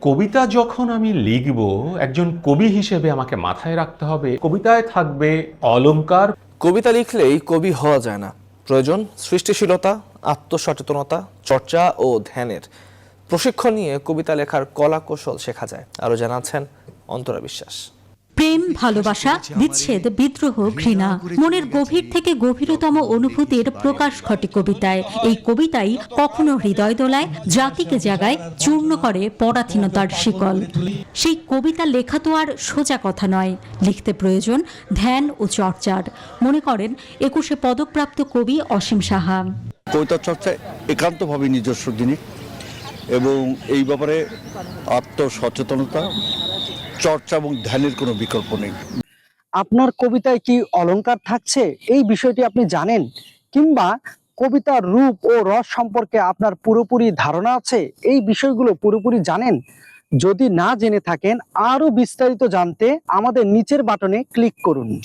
কবিতা যখন আমি লিখব, একজন কবি হিসেবে আমাকে মাথায় রাখতে হবে। কবিতায় থাকবে অলঙ্কার কবিতা লিখলেই কবি হওয়া যায় না। প্রয়োজন সৃষ্টিশীলতা, আত্মসচেতনতা, চর্চা ও ধ্যানের। প্রশিক্ষণ নিয়ে কবিতা লেখার কলা কৌশল শেখা যায়। আরও জানাচ্ছেন অন্তরা বিশ্বাস। প্রেম, ভালোবাসা, বিচ্ছেদ, বিদ্রোহ, ঘৃণা, মনের গভীর থেকে গভীরতম অনুভূতির প্রকাশ ঘটে কবিতায়। এই কবিতাই কখনো হৃদয় দোলায়, জাতিকে জাগায়, চূর্ণ করে পরাধীনতার শিকল। সেই কবিতা লেখা তো আর সোজা কথা নয়। লিখতে প্রয়োজন ধ্যান ও চর্চার। মনে করেন একুশে পদকপ্রাপ্ত কবি অসীম সাহা। কবিতা চর্চা একান্তভাবে নিজস্ব জিনিস এবং এই ব্যাপারে আত্মসচেতনতা চর্চা এবং ধ্যানের কোনো বিকল্প নেই। আপনার কবিতায় কি অলঙ্কার থাকছে? এই বিষয়টি আপনি জানেন? কিংবা কবিতার রূপ ও রস সম্পর্কে আপনার পুরোপুরি ধারণা আছে? এই বিষয়গুলো পুরোপুরি জানেন? যদি না জেনে থাকেন, আরও বিস্তারিত জানতে আমাদের নিচের বাটনে ক্লিক করুন।